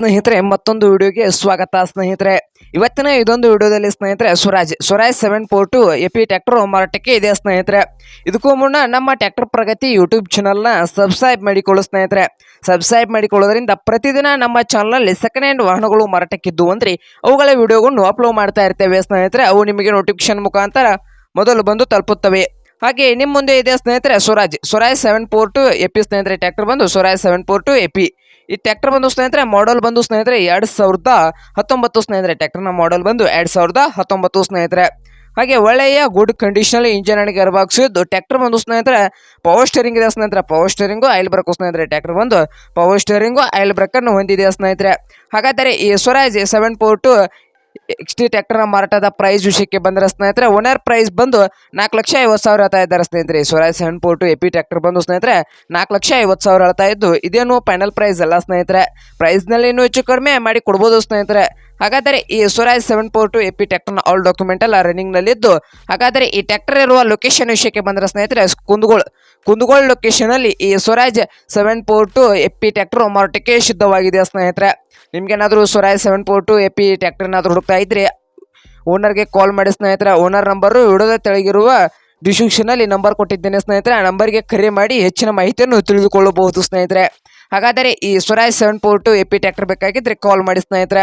ಸ್ನೇಹಿತರೆ, ಮತ್ತೊಂದು ವಿಡಿಯೋಗೆ ಸ್ವಾಗತ. ಸ್ನೇಹಿತರೆ, ಇವತ್ತಿನ ಇದೊಂದು ವಿಡಿಯೋದಲ್ಲಿ ಸ್ನೇಹಿತರೆ, Swaraj Swaraj seven four two A P tractor ಮಾರಾಟಕ್ಕೆ ಇದೆ ಸ್ನೇಹಿತರೆ. ಇದಕ್ಕೂ ಮುನ್ನ ನಮ್ಮ ಟ್ಯಾಕ್ಟರ್ ಪ್ರಗತಿ ಯೂಟ್ಯೂಬ್ ಚಾನಲ್ನ ಸಬ್ಸ್ಕ್ರೈಬ್ ಮಾಡಿಕೊಳ್ಳು ಸ್ನೇಹಿತರೆ. ಸಬ್ಸ್ಕ್ರೈಬ್ ಮಾಡಿಕೊಳ್ಳೋದ್ರಿಂದ ಪ್ರತಿದಿನ ನಮ್ಮ ಚಾನಲಲ್ಲಿ ಸೆಕೆಂಡ್ ಹ್ಯಾಂಡ್ ವಾಹನಗಳು ಮಾರಾಟಕ್ಕಿದ್ದು ಅಂದರೆ ಅವುಗಳ ವಿಡಿಯೋಗಳನ್ನು ಅಪ್ಲೋಡ್ ಮಾಡ್ತಾ ಇರ್ತೇವೆ ಸ್ನೇಹಿತರೆ. ಅವು ನಿಮಗೆ ನೋಟಿಫಿಕೇಶನ್ ಮುಖಾಂತರ ಮೊದಲು ಬಂದು ತಲುಪುತ್ತವೆ. ಹಾಗೆ ನಿಮ್ಮ ಮುಂದೆ ಇದೆ ಸ್ನೇಹಿತರೆ Swaraj Swaraj seven four two A ಸ್ನೇಹಿತರೆ ಟ್ಯಾಕ್ಟರ್ ಬಂದು Swaraj seven four two A P tractor ಬಂದು ಸ್ನೇಹಿತರೆ ಮಾಡೆಲ್ ಬಂದು ಸ್ನೇಹಿತರೆ ಎರಡು ಸಾವಿರದ ಹತ್ತೊಂಬತ್ತು ಸ್ನೇಹಿತರೆ. ಟ್ಯಾಕ್ಟರ್ನ ಮಾಡೆಲ್ ಬಂದು ಎರಡು ಸಾವಿರದ ಹತ್ತೊಂಬತ್ತು ಸ್ನೇಹಿತರೆ. ಹಾಗೆ ಒಳ್ಳೆಯ ಗುಡ್ ಕಂಡೀಷನಲ್ಲಿ ಇಂಜಿನ್ ಬಾಕ್ಸ್ ಇದ್ದು ಟ್ರ್ಯಾಕ್ಟರ್ ಬಂದು ಸ್ನೇಹಿತರೆ ಪವರ್ ಸ್ಟೇರಿಂಗ್ ಇದೆ ಸ್ನೇಹಿತರೆ. ಪವರ್ ಸ್ಟೇರಿಂಗು ಆಯಿಲ್ ಬ್ರೇಕು ಸ್ನೇಹಿತರೆ. ಟ್ಯಾಕ್ಟರ್ ಬಂದು ಪವರ್ ಸ್ಟೇರಿಂಗು ಆಯಿಲ್ ಬ್ರೇಕನ್ನು ಹೊಂದಿದೆ ಸ್ನೇಹಿತರೆ. ಹಾಗಾದರೆ ಈ Swaraj seven four two X T ಮಾರಾಟದ ಪ್ರೈಸ್ ವಿಷಯಕ್ಕೆ ಬಂದರೆ ಸ್ನೇಹಿತರೆ ಓನರ್ ಪ್ರೈಸ್ ಬಂದು ನಾಲ್ಕು ಲಕ್ಷ ಐವತ್ತು ಸಾವಿರ ಹೇಳ್ತಾ ಇದ್ದಾರೆ ಸ್ನೇಹಿತರೆ. Swaraj seven four two A P tractor ಬಂದು ಸ್ನೇಹಿತರೆ ನಾಲ್ಕು ಲಕ್ಷ ಐವತ್ತು ಸಾವಿರ ಹೇಳ್ತಾ ಇದ್ದು, ಇದೇನು ಫೈನಲ್ ಪ್ರೈಸ್ ಅಲ್ಲ ಸ್ನೇಹಿತರೆ. ಪ್ರೈಸ್ನಲ್ಲಿ ಇನ್ನೂ ಹೆಚ್ಚು ಕಡಿಮೆ ಮಾಡಿ ಕೊಡ್ಬೋದು ಸ್ನೇಹಿತರೆ. ಹಾಗಾದರೆ ಈ Swaraj seven four two A ಟ್ಯಾಕ್ಟರ್ನ all document ಎಲ್ಲ ರನ್ನಿಂಗ್ನಲ್ಲಿದ್ದು ಹಾಗಾದರೆ ಈ ಟ್ಯಾಕ್ಟರ್ ಇರುವ ಲೊಕೇಶನ್ ವಿಷಯಕ್ಕೆ ಬಂದರೆ ಸ್ನೇಹಿತರೆ, ಕುಂದಗೋಳ ಕುಂದಗೋಳ ಲೊಕೇಶನ್ ಅಲ್ಲಿ ಈ Swaraj seven four two A P tractor ಮಾರಾಟಕ್ಕೆ ಸಿದ್ಧವಾಗಿದೆ ಸ್ನೇಹಿತರೆ. ನಿಮ್ಗೇನಾದರೂ Swaraj seven four two A P ಟ್ರ್ಯಾಕ್ಟರ್ನಾದರೂ ಹುಡುಕ್ತಾ ಇದ್ರೆ ಓನರ್ಗೆ ಕಾಲ್ ಮಾಡಿ ಸ್ನೇಹಿತರೆ ಓನರ್ ನಂಬರು ಇಡದ ತೆಳಗಿರುವ ಡಿಸ್ಕ್ರಿಪ್ಷನಲ್ಲಿ ನಂಬರ್ ಕೊಟ್ಟಿದ್ದೇನೆ ಸ್ನೇಹಿತರೆ, ಆ ನಂಬರ್ಗೆ ಕರೆ ಮಾಡಿ ಹೆಚ್ಚಿನ ಮಾಹಿತಿಯನ್ನು ತಿಳಿದುಕೊಳ್ಳಬಹುದು ಸ್ನೇಹಿತರೆ. ಹಾಗಾದರೆ ಈ Swaraj seven four two A tractor ಬೇಕಾಗಿದ್ದರೆ call ಮಾಡಿ ಸ್ನೇಹಿತರೆ.